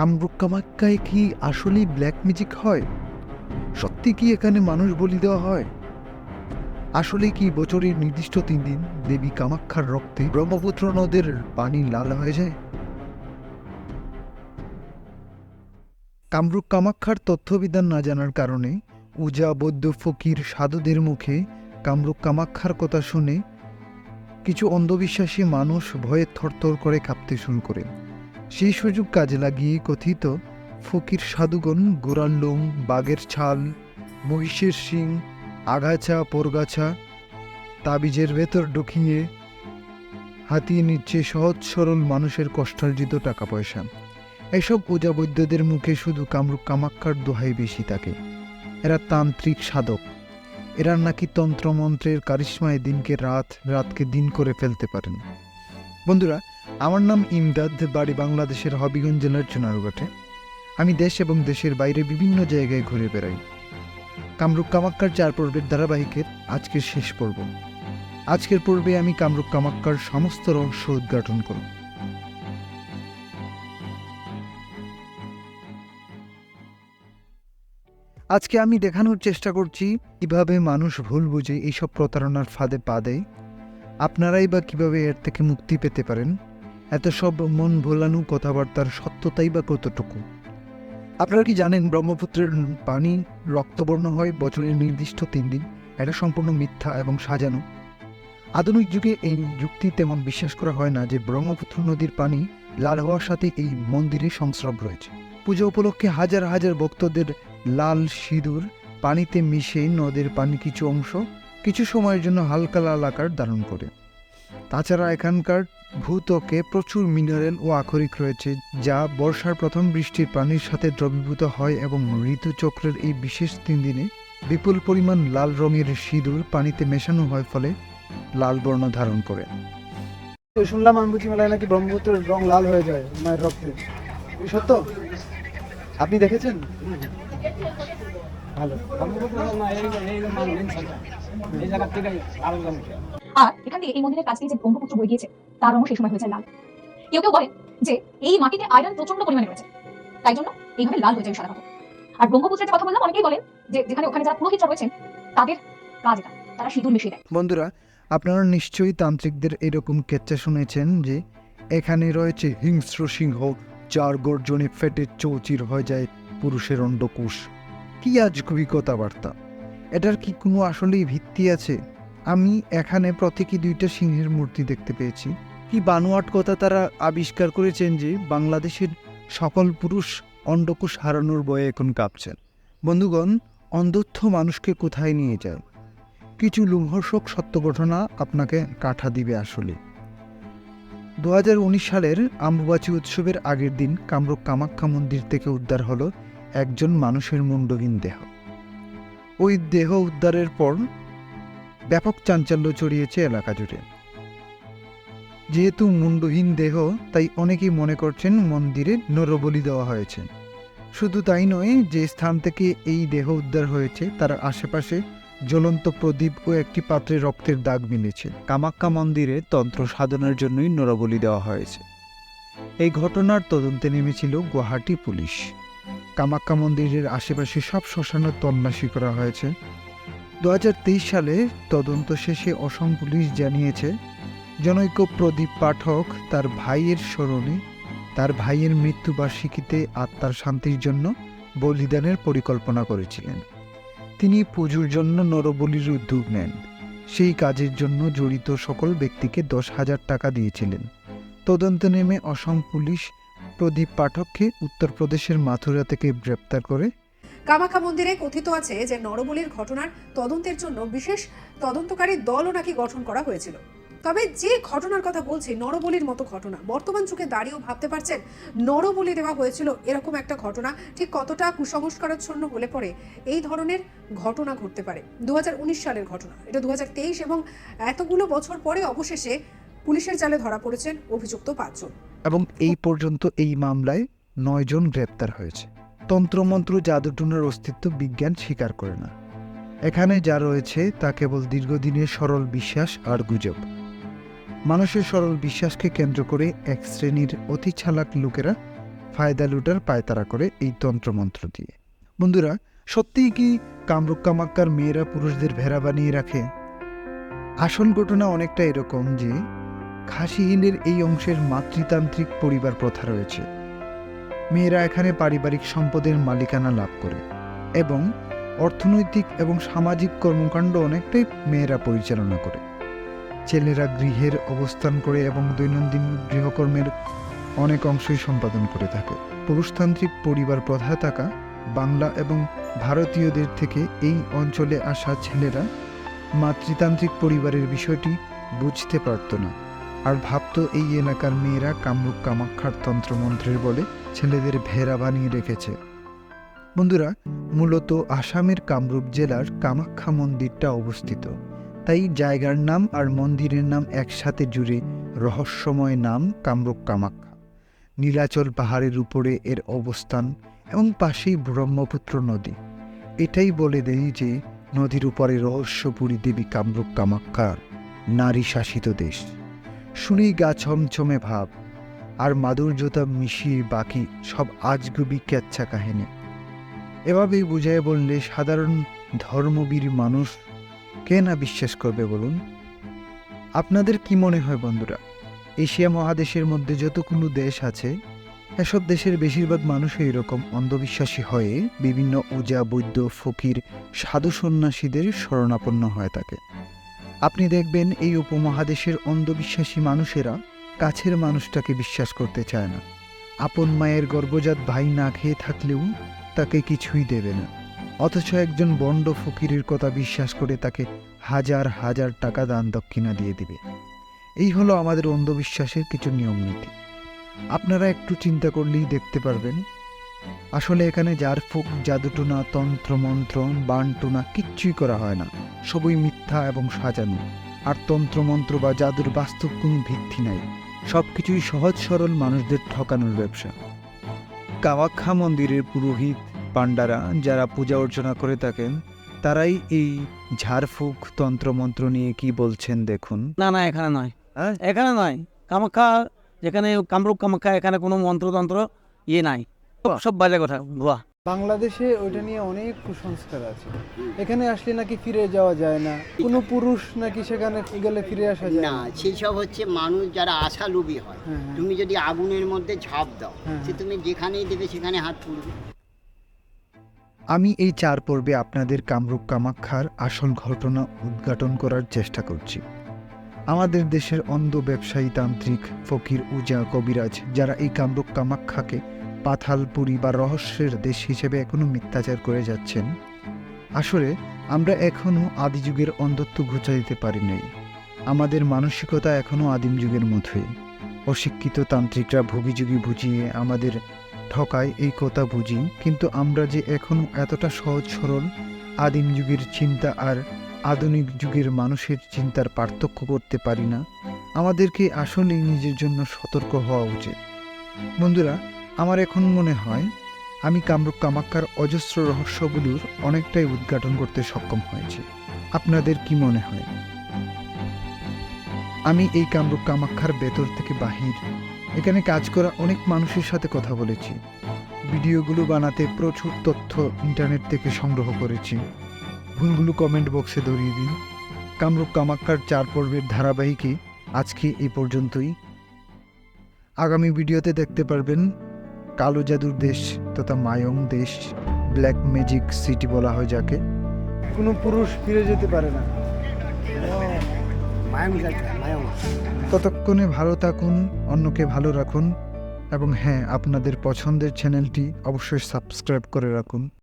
কামরূপ কামাক্কায় কি আসলেই black magic হয়? সত্যি কি এখানে মানুষ বলি দেওয়া হয়? আসলে কি বছরের নির্দিষ্ট তিন দিন দেবী কামাক্ষার রক্তে ব্রহ্মপুত্র নদের পানি লাল হয়ে যায়? কামরূপ কামাক্ষার তথ্যবিধান না জানার কারণে উজা, বৌদ্ধ ফকির, সাধুদের মুখে কামরূপ কামাক্ষার কথা শুনে কিছু অন্ধবিশ্বাসী মানুষ ভয়ে থরথর করে কাঁপতে শুরু করে। সেই সুযোগ কাজে লাগিয়ে কথিত, ফকির সাধুগণ গোড়ার লোম, বাঘের ছাল, মহিষের শিং, আগাছা, পরগাছা, তাবিজের ভেতর ঢুকিয়ে হাতিয়ে নিচ্ছে সহজ সরল মানুষের কষ্টার্জিত টাকা পয়সা এসব পূজা বৈদ্যদের মুখে শুধু কামরূপ কামাক্ষার দোহাই বেশি থাকে এরা তান্ত্রিক সাধক। এরা নাকি তন্ত্রমন্ত্রের কারিশ্মায় দিনকে রাত, রাতকে দিন করে ফেলতে পারেন। বন্ধুরা, আমার নাম ইমদাদ, বাড়ি বাংলাদেশের হবিগঞ্জ জেলার চুনারুঘাটে। আমি দেশ এবং দেশের বাইরে বিভিন্ন জায়গায় ঘুরে বেড়াই। কামরূপ কামাক্কার চার পর্বের ধারাবাহিকের আজকের শেষ পর্ব। আজকের পর্বে আমি কামরূপ কামাক্কার সমস্ত রহস্য উদ্ঘাটন করব। আজকে আমি দেখানোর চেষ্টা করছি কীভাবে মানুষ ভুল বুঝে এইসব প্রতারণার ফাঁদে পা দেয়। আপনারাই বা কীভাবে এর থেকে মুক্তি পেতে পারেন? এত সব মন ভোলানো কথাবার্তার সত্যতাই বা কতটুকু? আপনারা কি জানেন ব্রহ্মপুত্রের পানি রক্তবর্ণ হয় বছরের নির্দিষ্ট তিন দিন? এটা সম্পূর্ণ মিথ্যা এবং সাজানো। আধুনিক যুগে এই যুক্তি তেমন বিশ্বাস করা হয় না যে ব্রহ্মপুত্র নদীর পানি লাল হওয়ার সাথে এই মন্দিরে সংস্রব রয়েছে। পুজো উপলক্ষে হাজার হাজার ভক্তদের লাল সিঁদুর, পানিতে মিশে নদের পানি কিছু অংশ কিছু সময়ের জন্য হালকা লাল আকার ধারণ করে। তাছাড়া এখানকার ভূত্বকে প্রচুর মিনারেল ও আখরিক রয়েছে, যা বর্ষার প্রথম বৃষ্টির পানির সাথে দ্রবীভূত হয় এবং ঋতুচক্রের এই বিশেষ তিন দিনে বিপুল পরিমাণ লাল রঙের সিঁদুর পানিতে মেশানো হয় ফলে লাল বর্ণ ধারণ করে। শুনলাম মেলায় নাকি ব্রহ্মপুত্রের রং লাল হয়ে যায় মায়ের রক্তে। সত্য? আপনি দেখেছেন? আর এখান থেকে এই মন্দিরের কাছ থেকে যে ব্রহ্মপুত্র বয়ে গিয়েছে তার রঙ সেই সময় হয়েছে লাল। কেউ কেউ বলেন যে এই মাটিতে আয়রন প্রচণ্ড পরিমাণে রয়েছে তাই জন্য এইভাবে লাল হয়ে যায় সাদা আর ব্রহ্মপুত্রের যে কথা বললাম অনেকেই বলেন যে যেখানে ওখানে যারা পুরোহিতরা রয়েছেন তাদের কাজ এটা তারা সিঁদুর মিশিয়ে দেয়। বন্ধুরা আপনারা নিশ্চয়ই তান্ত্রিকদের এরকম কেচ্চা শুনেছেন যে এখানে রয়েছে হিংস্র সিংহ যার গর্জনে ফেটে চৌচির হয়ে যায় পুরুষের অন্ডকোষ। কি আজ খুবই কথাবার্তা। এটার কি কোনো আসলেই ভিত্তি আছে? আমি এখানে প্রতীকী দুইটা সিংহের মূর্তি দেখতে পেয়েছি। কি বানোয়াট কথা তারা আবিষ্কার করেছেন যে বাংলাদেশের সকল পুরুষ অন্ডকোষ হারানোর বয়ে এখন কাঁপছেন। বন্ধুগণ, অন্ধত্ব মানুষকে কোথায় নিয়ে যায়? কিছু লোমহর্ষক সত্য ঘটনা আপনাকে কাঠা দিবে আসলে। দু হাজার উনিশ সালের আম্বুবাচী উৎসবের আগের দিন কামরূপ কামাখ্যা মন্দির থেকে উদ্ধার হলো একজন মানুষের মুন্ডহীন দেহ। ওই দেহ উদ্ধারের পর ব্যাপক চাঞ্চল্য ছড়িয়েছে এলাকা জুড়ে। যেহেতু মুন্ডহীন দেহ, তাই অনেকেই মনে করছেন মন্দিরে নরবলি দেওয়া হয়েছে। শুধু তাই নয়, যে স্থান থেকে এই দেহ উদ্ধার হয়েছে, তার আশেপাশে জ্বলন্ত প্রদীপ ও একটি পাত্রে রক্তের দাগ মিলেছে। কামাক্কা মন্দিরে তন্ত্র সাধনার জন্যই নরবলি দেওয়া হয়েছে। এই ঘটনার তদন্তে নেমেছিল গুয়াহাটি পুলিশ। কামাক্কা মন্দিরের আশেপাশে সব শ্মশানের তল্লাশি করা হয়েছে। দু হাজার তেইশ সালে তদন্ত শেষে অসম পুলিশ জানিয়েছে, জনৈক প্রদীপ পাঠক তার ভাইয়ের স্মরণে তার ভাইয়ের মৃত্যুবার্ষিকীতে আত্মার শান্তির জন্য বলিদানের পরিকল্পনা করেছিলেন। তিনি পুজোর জন্য নরবলির উদ্যোগ নেন। সেই কাজের জন্য জড়িত সকল ব্যক্তিকে দশ হাজার টাকা দিয়েছিলেন। তদন্ত নেমে অসম পুলিশ প্রদীপ পাঠককে উত্তরপ্রদেশের মাথুরা থেকে গ্রেপ্তার করে। কামাখ্যা মন্দিরে কথিত আছে যে নরবলির ঘটনার তদন্তের জন্য বিশেষ তদন্তকারী দলও নাকি গঠন করা হয়েছিল। তবে যে ঘটনার কথা বলছি, নরবলির মতো ঘটনা, বর্তমান যুগে দাঁড়িয়েও ভাবতে পারছেন, নরবলি দেওয়া হয়েছিল এরকম একটা ঘটনা, ঠিক কতটা কুসংস্কারাচ্ছন্ন হলে পরে এই ধরনের ঘটনা ঘটতে পারে। দু হাজার উনিশ সালের ঘটনা, এটা দু হাজার তেইশ এবং এতগুলো বছর পরে অবশেষে পুলিশের জালে ধরা পড়েছেন অভিযুক্ত পাঁচজন। এবং এই পর্যন্ত এই মামলায় নয়জন গ্রেপ্তার হয়েছে। তন্ত্রমন্ত্র জাদুটুনার অস্তিত্ব বিজ্ঞান স্বীকার করে না। এখানে যা রয়েছে তা কেবল দীর্ঘদিনের সরল বিশ্বাস আর গুজব। মানুষের সরল বিশ্বাসকে কেন্দ্র করে এক শ্রেণির অতি চালাক লোকেরা ফায়দা লুটার পায়তারা করে এই তন্ত্রমন্ত্র দিয়ে। বন্ধুরা, সত্যিই কি কামরূপ কামাক্কার মেয়েরা পুরুষদের ভেড়া বানিয়ে রাখে? আসল ঘটনা অনেকটা এরকম যে খাসি হিলের এই অংশের মাতৃতান্ত্রিক পরিবার প্রথা রয়েছে। মেয়েরা এখানে পারিবারিক সম্পদের মালিকানা লাভ করে এবং অর্থনৈতিক এবং সামাজিক কর্মকাণ্ড অনেকটাই মেয়েরা পরিচালনা করে। ছেলেরা গৃহের অবস্থান করে এবং দৈনন্দিন গৃহকর্মের অনেক অংশই সম্পাদন করে থাকে। পুরুষতান্ত্রিক পরিবার প্রথা থাকা বাংলা এবং ভারতীয়দের থেকে এই অঞ্চলে আসা ছেলেরা মাতৃতান্ত্রিক পরিবারের বিষয়টি বুঝতে পারত না। আর ভাবতো এই এলাকার মেয়েরা কামরূপ কামাক্ষার তন্ত্রমন্ত্রের বলে ছেলেদের ভেড়া বানিয়ে রেখেছে। বন্ধুরা, মূলত আসামের কামরূপ জেলার কামাখ্যা মন্দিরটা অবস্থিত। তাই জায়গার নাম আর মন্দিরের নাম একসাথে জুড়ে রহস্যময় নাম কামরূপ কামাখ্যা। নীলাচল পাহাড়ের উপরে এর অবস্থান এবং পাশেই ব্রহ্মপুত্র নদী। এটাই বলে দেয় যে নদীর উপরে রহস্যপুরী দেবী কামরূপ কামাখ্যার নারী শাসিত দেশ। শুনেই গা ছমছমে ভাব, আর মাধুর্যতা মিশিয়ে বাকি সব আজগুবি ক্যাচ্ছা কাহিনী। এভাবেই বুঝায় বললে, সাধারণ ধর্মবীর মানুষ কে না বিশ্বাস করবে বলুন? আপনাদের কি মনে হয় বন্ধুরা? এশিয়া মহাদেশের মধ্যে যতগুলো দেশ আছে, এসব দেশের বেশিরভাগ মানুষই এরকম অন্ধবিশ্বাসী হয়ে বিভিন্ন উজা, বৈদ্য, ফকির, সাধু সন্ন্যাসীদের শরণাপন্ন হয়ে থাকে। আপনি দেখবেন এই উপমহাদেশের অন্ধবিশ্বাসী মানুষেরা কাছের মানুষটাকে বিশ্বাস করতে চায় না। আপন মায়ের গর্ভজাত ভাই না খেয়ে থাকলেও তাকে কিছুই দেবে না। অথচ একজন বন্ড ফকিরের কথা বিশ্বাস করে তাকে হাজার হাজার টাকা দান দক্ষিণা দিয়ে দিবে। এই হলো আমাদের অন্ধবিশ্বাসের কিছু নিয়ম নীতি আপনারা একটু চিন্তা করলেই দেখতে পারবেন আসলে এখানে যার ফুক জাদুটুনা তন্ত্রমন্ত্র বানটুনা কিচ্ছুই করা হয় না। সবই মিথ্যা এবং সাজানো। আর তন্ত্রমন্ত্র বা জাদুর বাস্তব কোনো ভিত্তি নাই। সব কিছুই সহজ সরল মানুষদের ঠকানোর ব্যবসা। কামাখ্যা মন্দিরের পুরোহিত পাণ্ডারা যারা পূজা অর্চনা করে থাকেন তারাই এই ঝাড়ফুঁক তন্ত্রমন্ত্র নিয়ে কি বলছেন দেখুন। না না এখানে নয়। হ্যাঁ? এখানে নয়। কামাখ্যা যেখানে কামরূপ কামাখ্যা এখানে কোনো মন্ত্রতন্ত্র ইয়ে নাই। সব- বাজে কথা ভুয়া বাংলাদেশে ওইটা নিয়ে অনেক কুসংস্কার আছে। এখানে আসলে নাকি ফিরে যাওয়া যায় না? কোনো পুরুষ নাকি সেখানে গেলে ফিরে আসা যায় না সেই সব হচ্ছে মানুষ যারা আশালোভী হয়। হ্যাঁ, হ্যাঁ। তুমি যদি আগুনের মধ্যে ঝাঁপ দাও হ্যাঁ, সে তুমি যেখানেই দেবে সেখানে হাত পুড়বে আমি এই চার পর্বে আপনাদের কামরূপ কামাখ্যার আসল ঘটনা উদ্ঘাটন করার চেষ্টা করছি। আমাদের দেশের অন্ধ ব্যবসায়ী তান্ত্রিক ফকির উজা কবিরাজ যারা এই কামরূপ কামাখ্যাকে পাথালপুরি বা রহস্যের দেশ হিসেবে এখনও মিথ্যাচার করে যাচ্ছেন, আসলে আমরা এখনও আদি যুগের অন্ধত্ব ঘুচা দিতে পারি নাই। আমাদের মানসিকতা এখনও আদিম যুগের মতোই। অশিক্ষিত তান্ত্রিকরা ভুগিযুগি বুঝিয়ে আমাদের ঠকায় এই কথা বুঝি, কিন্তু আমরা যে এখনও এতটা সহজ সরল, আদিম যুগের চিন্তা আর আধুনিক যুগের মানুষের চিন্তার পার্থক্য করতে পারি না, আমাদেরকে আসলেই নিজের জন্য সতর্ক হওয়া উচিত। বন্ধুরা আমার এখন মনে হয় আমি কামরূপ কামাক্কার অজস্র রহস্যগুলোর অনেকটাই উদ্ঘাটন করতে সক্ষম হয়েছি। আপনাদের কি মনে হয়? আমি এই কামরূপ কামাক্ষার ভেতর থেকে বাহির। এখানে কাজ করা অনেক মানুষের সাথে কথা বলেছি। ভিডিওগুলো বানাতে প্রচুর তথ্য ইন্টারনেট থেকে সংগ্রহ করেছি। ভুলগুলো কমেন্ট বক্সে ধরিয়ে দিন। কামরূপ কামাক্কার চার পর্বের ধারাবাহিকে আজকে এই পর্যন্তই। আগামী ভিডিওতে দেখতে পারবেন কালো জাদুর দেশ তথা মায়ং দেশ ব্ল্যাক ম্যাজিক সিটি বলা হয় যাকে। কোনো পুরুষ ফিরে যেতে পারে না। ততক্ষণে ভালো থাকুন অন্যকে ভালো রাখুন এবং হ্যাঁ আপনাদের পছন্দের চ্যানেলটি অবশ্যই সাবস্ক্রাইব করে রাখুন।